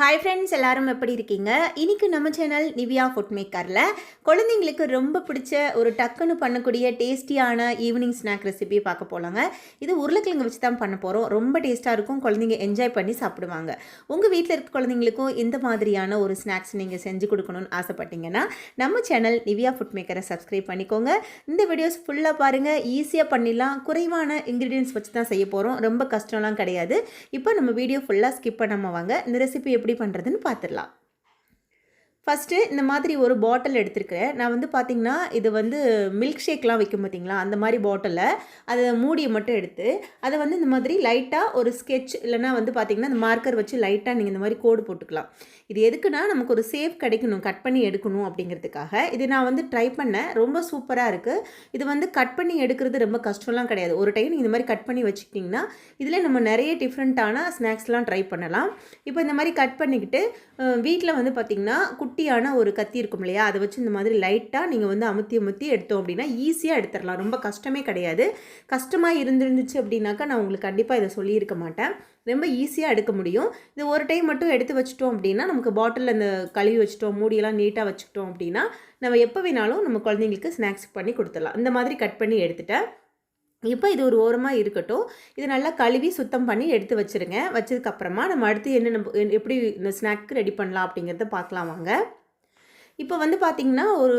Hi friends எல்லாரும் எப்படி இருக்கீங்க? இன்னைக்கு நம்ம சேனல் நிவியா ஃபுட் மேக்கரில் குழந்தைங்களுக்கு ரொம்ப பிடிச்ச ஒரு டக்குன்னு பண்ணக்கூடிய டேஸ்டியான ஈவினிங் ஸ்நாக் ரெசிபி பார்க்க போகலாங்க இது உருளைக்கிழங்கு வச்சு தான் பண்ண போகிறோம் ரொம்ப டேஸ்ட்டாக இருக்கும். குழந்தைங்க என்ஜாய் பண்ணி சாப்பிடுவாங்க. உங்கள் வீட்டில் இருக்க குழந்தைங்களுக்கும் இந்த மாதிரியான ஒரு ஸ்நாக்ஸ் நீங்கள் செஞ்சு கொடுக்கணும்னு ஆசைப்பட்டீங்கன்னா நம்ம சேனல் நிவியா ஃபுட் மேக்கரை சப்ஸ்கிரைப் பண்ணிக்கோங்க. இந்த வீடியோஸ் ஃபுல்லாக பாருங்கள் ஈஸியாக பண்ணிடலாம். குறைவான இன்க்ரீடியன்ஸ் வச்சு தான் செய்ய போகிறோம் ரொம்ப கஷ்டம்லாம் கிடையாது. இப்போ நம்ம வீடியோ ஃபுல்லாக ஸ்கிப் பண்ணாமல் வாங்க. இந்த ரெசிபி எப்படி பண்ணுறதுன்னு பார்த்துடலாம் ஃபஸ்ட்டு இந்த மாதிரி ஒரு பாட்டில் எடுத்திருக்கிறேன் நான் வந்து பார்த்திங்கன்னா இது வந்து மில்க் ஷேக்லாம் வைக்கும் பார்த்தீங்களா அந்த மாதிரி பாட்டிலில் அதை மூடியை மட்டும் எடுத்து அதை வந்து இந்த மாதிரி லைட்டாக ஒரு ஸ்கெட்ச் இல்லைனா வந்து பார்த்திங்கன்னா இந்த மார்க்கர் வச்சு லைட்டாக நீங்கள் இந்த மாதிரி கோடு போட்டுக்கலாம். இது எதுக்குன்னா நமக்கு ஒரு சேஃப் கிடைக்கணும் கட் பண்ணி எடுக்கணும் அப்படிங்கிறதுக்காக. இது நான் வந்து ட்ரை பண்ணேன். ரொம்ப சூப்பராக இருக்குது இது வந்து கட் பண்ணி எடுக்கிறது ரொம்ப கஷ்டம்லாம் கிடையாது. ஒரு டைம் நீங்கள் இந்த மாதிரி கட் பண்ணி வச்சுக்கிட்டிங்கன்னா இதில் நம்ம நிறைய டிஃப்ரெண்ட்டான ஸ்நாக்ஸ்லாம் ட்ரை பண்ணலாம். இப்போ இந்த மாதிரி கட் பண்ணிக்கிட்டு வீட்டில் வந்து பார்த்திங்கன்னா குட்டியான ஒரு கத்தி இருக்கும் இல்லையா? அதை வச்சு இந்த மாதிரி லைட்டாக நீங்கள் வந்து அமுத்தி அமுத்தி எடுத்தோம் அப்படின்னா ஈஸியாக எடுத்துடலாம். ரொம்ப கஷ்டமே கிடையாது. கஷ்டமாக இருந்துருந்துச்சு அப்படின்னாக்கா நான் உங்களுக்கு கண்டிப்பாக இதை சொல்லியிருக்க மாட்டேன். ரொம்ப ஈஸியாக எடுக்க முடியும். இது ஒரு டைம் மட்டும் எடுத்து வச்சிட்டோம் அப்படின்னா நமக்கு பாட்டிலில் அந்த கழுவி வச்சிட்டோம் மூடியெல்லாம் நீட்டாக வச்சுக்கிட்டோம் அப்படின்னா நம்ம எப்போ வேணாலும் நம்ம குழந்தைங்களுக்கு ஸ்நாக்ஸ் பண்ணி கொடுத்துடலாம். இந்த மாதிரி கட் பண்ணி எடுத்துட்டேன். இப்போ இது ஒரு ஓரமாக இருக்கட்டும். இது நல்லா கழுவி சுத்தம் பண்ணி எடுத்து வச்சுருங்க. வச்சதுக்கப்புறமா நம்ம அடுத்து என்னென்ன எப்படி இந்த ஸ்நாக்கு ரெடி பண்ணலாம் அப்படிங்கிறத பார்க்கலாம் வாங்க. இப்போ வந்து பார்த்திங்கன்னா ஒரு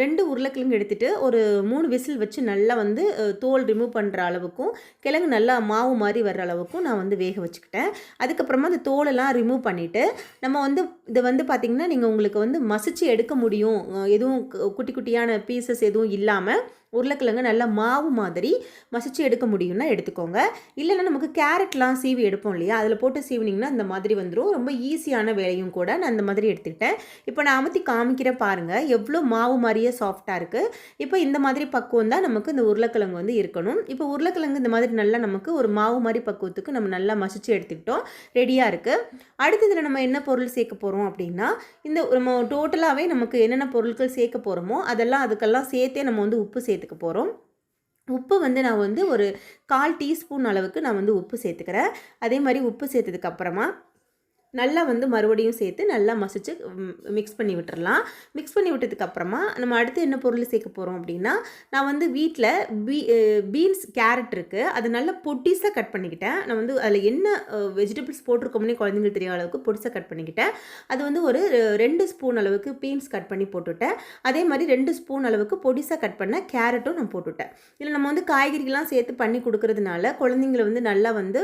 ரெண்டு உருளைக்கிழங்கு எடுத்துகிட்டு ஒரு மூணு விசில் வச்சு நல்லா வந்து தோல் ரிமூவ் பண்ணுற அளவுக்கும் கிழங்கு நல்லா மாவு மாதிரி வர்ற அளவுக்கும் நான் வந்து வேக வச்சுக்கிட்டேன். அதுக்கப்புறமா அந்த தோலெல்லாம் ரிமூவ் பண்ணிவிட்டு நம்ம வந்து இதை வந்து பார்த்திங்கன்னா நீங்கள் உங்களுக்கு வந்து மசிச்சு எடுக்க முடியும். எதுவும் குட்டி குட்டியான பீசஸ் எதுவும் இல்லாமல் உருளைக்கிழங்கு நல்லா மாவு மாதிரி மசிச்சு எடுக்க முடியும்னா எடுத்துக்கோங்க. இல்லைன்னா நமக்கு கேரட்லாம் சீவி எடுப்போம் இல்லையா? அதில் போட்டு சீவினிங்கன்னா அந்த மாதிரி வந்துடும் ரொம்ப ஈஸியான வேலையும் கூட நான் அந்த மாதிரி எடுத்துக்கிட்டேன். இப்போ நான் அமுத்தி காமிக்கிற பாருங்கள் எவ்வளோ மாவு மாதிரியே சாஃப்டாக இருக்குது இப்போ இந்த மாதிரி பக்குவம் தான் நமக்கு இந்த உருளைக்கிழங்கு வந்து இருக்கணும். இப்போ உருளைக்கிழங்கு இந்த மாதிரி நல்லா நமக்கு ஒரு மாவு மாதிரி பக்குவத்துக்கு நம்ம நல்லா மசிச்சு எடுத்துக்கிட்டோம். ரெடியாக இருக்குது அடுத்ததில் நம்ம என்ன பொருள் சேர்க்க போகிறோம் அப்படின்னா இந்த நம்ம டோட்டலாகவே நமக்கு என்னென்ன பொருட்கள் சேர்க்க போகிறோமோ அதெல்லாம் அதுக்கெல்லாம் சேர்த்தே நம்ம வந்து உப்பு சேர்த்து சேர்த்துக்க போகிறோம் உப்பு வந்து நான் வந்து ஒரு கால் டீஸ்பூன் அளவுக்கு நான் வந்து உப்பு சேர்த்துக்கிறேன். அதே மாதிரி உப்பு சேர்த்ததுக்கப்புறமா நல்லா வந்து மறுபடியும் சேர்த்து நல்லா மசிச்சு மிக்ஸ் பண்ணி விட்டுறலாம். மிக்ஸ் பண்ணி விட்டதுக்கப்புறமா நம்ம அடுத்து என்ன பொருள் சேர்க்க போகிறோம் அப்படின்னா நான் வந்து வீட்டில் பீ பீன்ஸ் கேரட் இருக்குது அது நல்லா பொட்டிஸாக கட் பண்ணிக்கிட்டேன். நான் வந்து அதில் என்ன வெஜிடபிள்ஸ் போட்டிருக்கோம்னே குழந்தைங்களுக்கு தெரியாத அளவுக்கு பொடிசாக கட் பண்ணிக்கிட்டேன். அது வந்து ஒரு ரெண்டு ஸ்பூன் அளவுக்கு பீன்ஸ் கட் பண்ணி போட்டுவிட்டேன் அதே மாதிரி ரெண்டு ஸ்பூன் அளவுக்கு பொடிசாக கட் பண்ண கேரட்டும் நான் போட்டுவிட்டேன் இதில் நம்ம வந்து காய்கறிகள்லாம் சேர்த்து பண்ணி கொடுக்கறதுனால குழந்தைங்களை வந்து நல்லா வந்து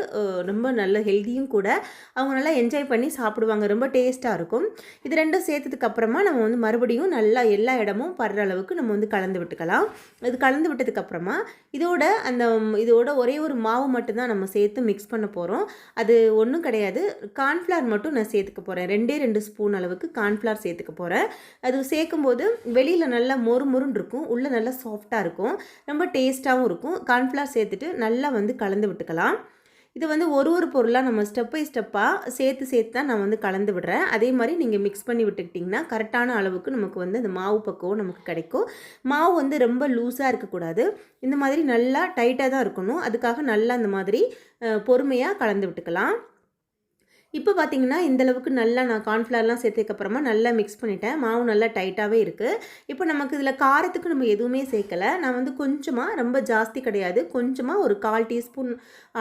ரொம்ப நல்ல ஹெல்த்தியும் கூட அவங்க நல்லா என்ஜாய் பண்ணி பண்ணி சாப்பிடுவாங்க. ரொம்ப டேஸ்ட்டாக இருக்கும். இது ரெண்டும் சேர்த்ததுக்கு அப்புறமா நம்ம வந்து மறுபடியும் நல்லா எல்லா இடமும் படுற அளவுக்கு நம்ம வந்து கலந்து விட்டுக்கலாம். இது கலந்து விட்டதுக்கப்புறமா இதோட அந்த இதோட ஒரே ஒரு மாவு மட்டும்தான் நம்ம சேர்த்து மிக்ஸ் பண்ண போகிறோம் அது ஒன்றும் கிடையாது. கார்ன்ஃப்ளவர் மட்டும் நான் சேர்த்துக்க போகிறேன் ரெண்டே ரெண்டு ஸ்பூன் அளவுக்கு கார்ன்ஃப்ளவர் சேர்த்துக்க போகிறேன் அது சேர்க்கும் போது வெளியில் நல்லா மொறு மொறுன்னு இருக்கும். உள்ளே நல்லா சாஃப்டாக இருக்கும். ரொம்ப டேஸ்ட்டாகவும் இருக்கும். கார்ன்ஃப்ளவர் சேர்த்துட்டு நல்லா வந்து கலந்து விட்டுக்கலாம். இது வந்து ஒரு ஒரு பொருளாக நம்ம ஸ்டெப் பை ஸ்டெப்பாக சேர்த்து சேர்த்து தான் நான் வந்து கலந்து விடுறேன். அதே மாதிரி நீங்கள் மிக்ஸ் பண்ணி விட்டுக்கிட்டிங்கன்னா கரெக்டான அளவுக்கு நமக்கு வந்து அந்த மாவு பக்குவம் நமக்கு கிடைக்கும். மாவு வந்து ரொம்ப லூஸாக இருக்கக்கூடாது. இந்த மாதிரி நல்லா டைட்டாக தான் இருக்கணும். அதுக்காக நல்லா அந்த மாதிரி பொறுமையாக கலந்து விட்டுக்கலாம். இப்போ பார்த்தீங்கன்னா இந்தளவுக்கு நல்லா நான் கார்ன்ஃப்ளவர்லாம் சேர்த்ததுக்கப்புறமா நல்லா மிக்ஸ் பண்ணிட்டேன். மாவு நல்லா டைட்டாகவே இருக்குது இப்போ நமக்கு இதில் காரத்துக்கு நம்ம எதுவுமே சேர்க்கலை. நான் வந்து கொஞ்சமாக ரொம்ப ஜாஸ்தி கிடையாது. கொஞ்சமாக ஒரு கால் டீஸ்பூன்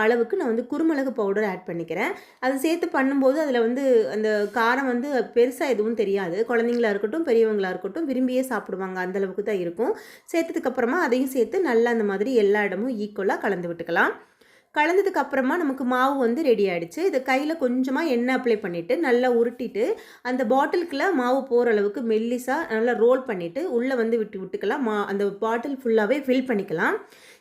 அளவுக்கு நான் வந்து குருமிளகு பவுடர் ஆட் பண்ணிக்கிறேன். அது சேர்த்து பண்ணும்போது அதில் வந்து அந்த காரம் வந்து பெருசாக எதுவும் தெரியாது. குழந்தைங்களா இருக்கட்டும் பெரியவங்களாக இருக்கட்டும் விரும்பியே சாப்பிடுவாங்க. அந்தளவுக்கு தான் இருக்கும். சேர்த்ததுக்கப்புறமா அதையும் சேர்த்து நல்லா அந்த மாதிரி எல்லா இடமும் ஈக்குவலாக கலந்து விட்டுக்கலாம். கலந்ததுக்கு அப்புறமா நமக்கு மாவு வந்து ரெடி ஆகிடுச்சு இதை கையில் கொஞ்சமாக எண்ணெய் அப்ளை பண்ணிவிட்டு நல்லா உருட்டிட்டு அந்த பாட்டிலுக்குள்ளே மாவு போகிற அளவுக்கு மெல்லிஸாக நல்லா ரோல் பண்ணிவிட்டு உள்ளே வந்து விட்டு விட்டுக்கலாம். மா அந்த பாட்டில் ஃபுல்லாகவே ஃபில் பண்ணிக்கலாம்.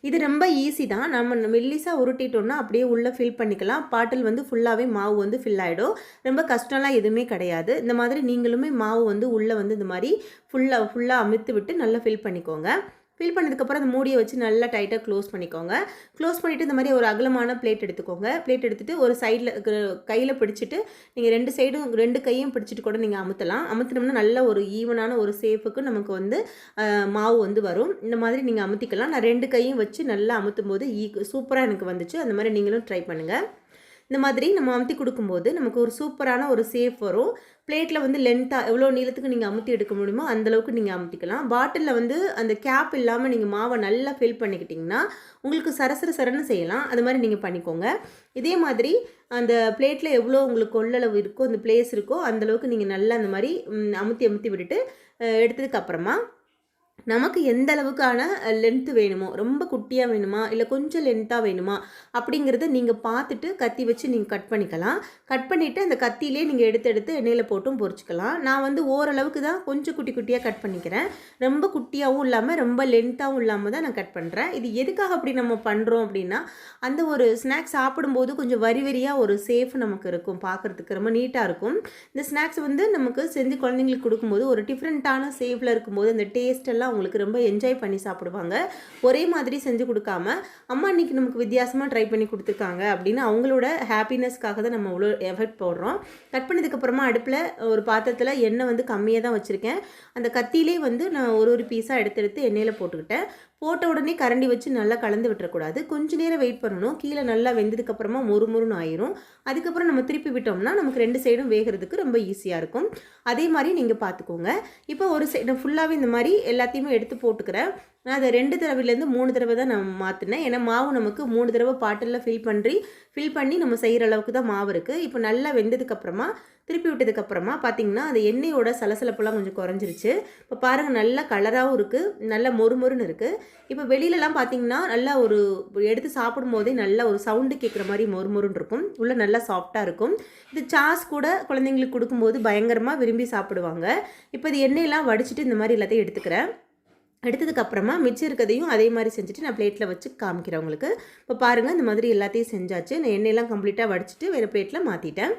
இது ரொம்ப ஈஸி தான். நம்ம மெல்லிஸாக உருட்டிட்டோம்னா அப்படியே உள்ளே ஃபில் பண்ணிக்கலாம். பாட்டில் வந்து ஃபுல்லாகவே மாவு வந்து ஃபில் ஆகிடும் ரொம்ப கஷ்டம்லாம் எதுவுமே கிடையாது. இந்த மாதிரி நீங்களுமே மாவு வந்து உள்ளே வந்து இந்த மாதிரி ஃபுல்லாக ஃபுல்லாக அமித்து விட்டு நல்லா ஃபில் பண்ணிக்கோங்க. ஃபில் பண்ணதுக்கப்புறம் அந்த மூடியை வச்சு நல்லா டைட்டாக க்ளோஸ் பண்ணிக்கோங்க. க்ளோஸ் பண்ணிவிட்டு இந்த மாதிரி ஒரு அகலமான பிளேட் எடுத்துக்கோங்க. பிளேட் எடுத்துகிட்டு ஒரு சைடில் கையில் பிடிச்சிட்டு நீங்கள் ரெண்டு சைடும் ரெண்டு கையும் பிடிச்சிட்டு கூட நீங்கள் அமுத்தலாம். அமுத்தினோம்னா நல்ல ஒரு ஈவனான ஒரு சேஃபுக்கு நமக்கு வந்து மாவு வந்து வரும். இந்த மாதிரி நீங்கள் அமுத்திக்கலாம். நான் ரெண்டு கையும் வச்சு நல்லா அமுத்தும் போது ஈ சூப்பராக எனக்கு வந்துச்சு. அந்த மாதிரி நீங்களும் ட்ரை பண்ணுங்கள் இந்த மாதிரி நம்ம அமுத்தி கொடுக்கும்போது நமக்கு ஒரு சூப்பரான ஒரு சேஃப் வரும். பிளேட்டில் வந்து லென்த்தாக எவ்வளோ நீளத்துக்கு நீங்கள் அமுத்தி எடுக்க முடியுமோ அந்தளவுக்கு நீங்கள் அமுத்திக்கலாம். பாட்டிலில் வந்து அந்த கேப் இல்லாமல் நீங்கள் மாவை நல்லா ஃபில் பண்ணிக்கிட்டிங்கன்னா உங்களுக்கு சரசர சரன்னு செய்யலாம். அது மாதிரி நீங்கள் பண்ணிக்கோங்க. இதே மாதிரி அந்த பிளேட்டில் எவ்வளோ உங்களுக்கு கொள்ளளவு இருக்கோ அந்த பிளேஸ் இருக்கோ அந்தளவுக்கு நீங்கள் நல்லா அந்த மாதிரி அமுத்தி அமுத்தி விட்டுட்டு எடுத்ததுக்கப்புறமா நமக்கு எந்த அளவுக்கான லென்த்து வேணுமோ ரொம்ப குட்டியாக வேணுமா இல்லை கொஞ்சம் லென்த்தாக வேணுமா அப்படிங்கிறத நீங்கள் பார்த்துட்டு கத்தி வச்சு நீங்கள் கட் பண்ணிக்கலாம். கட் பண்ணிவிட்டு அந்த கத்தியிலே நீங்கள் எடுத்து எடுத்து எண்ணெயில் போட்டும் பொறிச்சிக்கலாம். நான் வந்து ஓரளவுக்கு தான் கொஞ்சம் குட்டி குட்டியாக கட் பண்ணிக்கிறேன். ரொம்ப குட்டியாகவும் இல்லாமல் ரொம்ப லென்த்தாகவும் இல்லாமல் தான் நான் கட் பண்ணுறேன் இது எதுக்காக அப்படி நம்ம பண்ணுறோம் அப்படின்னா அந்த ஒரு ஸ்நாக்ஸ் சாப்பிடும்போது கொஞ்சம் வரி வரியாக ஒரு சேஃப் நமக்கு இருக்கும். பார்க்குறதுக்கு ரொம்ப நீட்டாக இருக்கும். இந்த ஸ்நாக்ஸ் வந்து நமக்கு செஞ்சு குழந்தைங்களுக்கு கொடுக்கும்போது ஒரு டிஃப்ரெண்ட்டான சேஃபில் இருக்கும்போது அந்த டேஸ்ட் எல்லாம் அவங்களுக்கு ரொம்ப என்ஜாய் பண்ணி சாப்பிடுவாங்க. ஒரே மாதிரி செஞ்சு கொடுக்காம அம்மா இன்னைக்கு நமக்கு வித்தியாசமாக ட்ரை பண்ணி கொடுத்துருக்காங்க அப்படின்னு அவங்களோட ஹாப்பினஸ்க்காக தான் நம்ம அவ்வளோ எஃபர்ட் போடுறோம். கட் பண்ணதுக்கப்புறமா அடுப்பில் ஒரு பாத்திரத்தில் எண்ணெய் வந்து கம்மியாக தான் வச்சுருக்கேன். அந்த கத்தியிலே வந்து நான் ஒரு ஒரு பீஸாக எடுத்து எடுத்து எண்ணெயில் போட்டுக்கிட்டேன். போட்ட உடனே கரண்டி வச்சு நல்லா கலந்து விட்டுறக்கூடாது. கொஞ்ச நேரம் வெயிட் பண்ணணும். கீழே நல்லா வெந்ததுக்கப்புறமா மொறு மொறுன்னு ஆயிரும். அதுக்கப்புறம் நம்ம திருப்பி விட்டோம்னா நமக்கு ரெண்டு சைடும் வேகிறதுக்கு ரொம்ப ஈஸியாக இருக்கும். அதே மாதிரி நீங்கள் பார்த்துக்கோங்க இப்போ ஒரு சைடு ஃபுல்லாகவே இந்த மாதிரி எல்லாத்தையுமே எடுத்து போட்டுக்கிறேன். நான் அதை ரெண்டு தடவைலேருந்து மூணு தடவை தான் நான் மாற்றினேன் ஏன்னா மாவு நமக்கு மூணு தடவை பாட்டிலில் ஃபில் பண்ணி ஃபில் பண்ணி நம்ம செய்கிற அளவுக்கு தான் மாவு இருக்குது இப்போ நல்லா வெந்ததுக்கப்புறமா திருப்பி விட்டதுக்கப்புறமா பார்த்தீங்கன்னா அந்த எண்ணெயோட சலசலப்புலாம் கொஞ்சம் குறைஞ்சிருச்சு. இப்போ பாருங்கள் நல்லா கலராகவும் இருக்குது நல்லா மொறுமொறுன்னு இருக்குது இப்போ வெளியிலலாம் பார்த்தீங்கன்னா நல்லா ஒரு எடுத்து சாப்பிடும் போதே நல்லா ஒரு சவுண்டு கேட்குற மாதிரி மொறுமொறுன்னு இருக்கும். உள்ளே நல்லா சாஃப்டாக இருக்கும். இது சாஸ் கூட குழந்தைங்களுக்கு கொடுக்கும்போது பயங்கரமாக விரும்பி சாப்பிடுவாங்க. இப்போ இது எண்ணெயெல்லாம் வடிச்சிட்டு இந்த மாதிரி எல்லாத்தையும் எடுத்துக்கிறேன். எடுத்ததுக்கப்புறமா மிச்சம் இருக்கதையும் அதே மாதிரி செஞ்சுட்டு நான் பிளேட்டில் வச்சு காமிக்கிறேன் உங்களுக்கு. இப்போ பாருங்கள் இந்த மாதிரி எல்லாத்தையும் செஞ்சாச்சு. நான் எண்ணெயெல்லாம் கம்ப்ளீட்டாக வடிச்சிட்டு வேறு பிளேட்டில் மாற்றிட்டேன்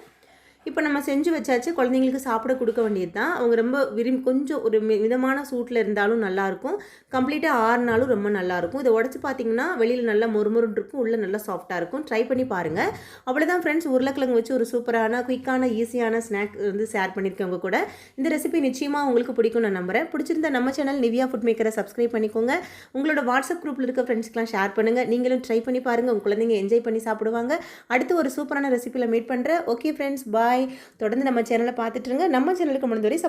இப்போ நம்ம செஞ்சு வச்சாச்சு குழந்தைங்களுக்கு சாப்பிட கொடுக்க வேண்டியது தான் அவங்க ரொம்ப விரும்பி கொஞ்சம் ஒரு மி- மிதமான சூட்டில் இருந்தாலும் நல்லாயிருக்கும். கம்ப்ளீட்டாக ஆறுனாலும் ரொம்ப நல்லாயிருக்கும். இதை உடச்சி பார்த்தீங்கன்னா வெளியில் நல்லா மொறுமொருன்னு இருக்கும் உள்ளே நல்லா சாஃப்டாக இருக்கும். ட்ரை பண்ணி பாருங்கள் அவ்வளோதான் ஃப்ரெண்ட்ஸ் உருளைக்கிழங்கு வச்சு ஒரு சூப்பரான குயிக்கான ஈஸியான ஸ்நாக் வந்து ஷேர் பண்ணியிருக்கேன் உங்க கூட. இந்த ரெசிபி நிச்சயமாக உங்களுக்கு பிடிக்கும் நான் நம்புறேன். பிடிச்சிருந்த நம்ம சேனல் நிவியா ஃபுட் மேக்கரை சப்ஸ்கிரைப் பண்ணிக்கோங்க. உங்களோட வாட்ஸ்அப் குரூப்பில் இருக்க ஃப்ரெண்ட்ஸ்க்கெலாம் ஷேர் பண்ணுங்கள் நீங்களும் ட்ரை பண்ணி பாருங்கள் உங்கள் குழந்தைங்க என்ஜாய் பண்ணி சாப்பிடுவாங்க. அடுத்து ஒரு சூப்பரான ரெசிபியில் மீட் பண்ணுறேன் ஓகே ஃப்ரெண்ட்ஸ் பாய் தொடர்ந்து நம்ம சேனலை பார்த்துட்டுருங்க நம்ம சேனலுக்கு முடிந்தவரை